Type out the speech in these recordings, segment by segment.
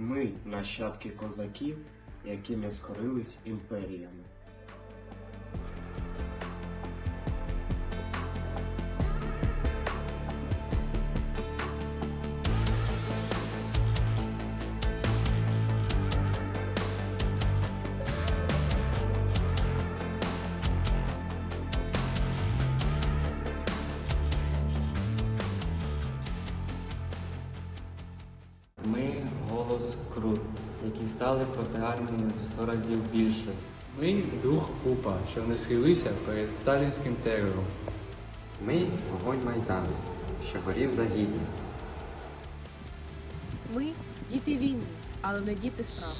Ми нащадки козаків, не скорились імперіями. Голос Крут, які стали проти армії в сто разів більше. Ми дух УПА, що не схилився перед сталінським терором. Ми вогонь Майдану, що горів за гідність. Ми діти війни, але не діти страху.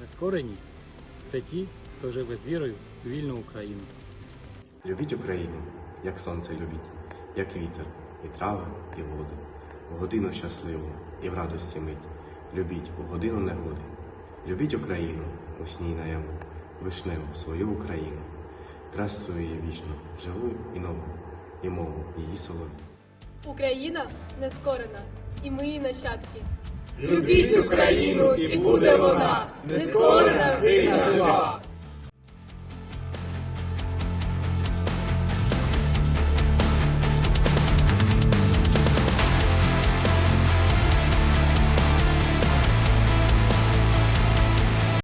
Нескорені це ті, хто живе з вірою в вільну Україну. Любіть Україну, як сонце любіть, як вітер, і трави, і води, в годину щасливу і в радості мить. Любіть у годину негоди. Любіть Україну у сні наяву, вишневу свою Україну, красу її вічну, живу і нову, і мову її солов'ю. Україна нескорена, і ми її нащадки. Любіть Україну, і буде вона, нескорена, сильна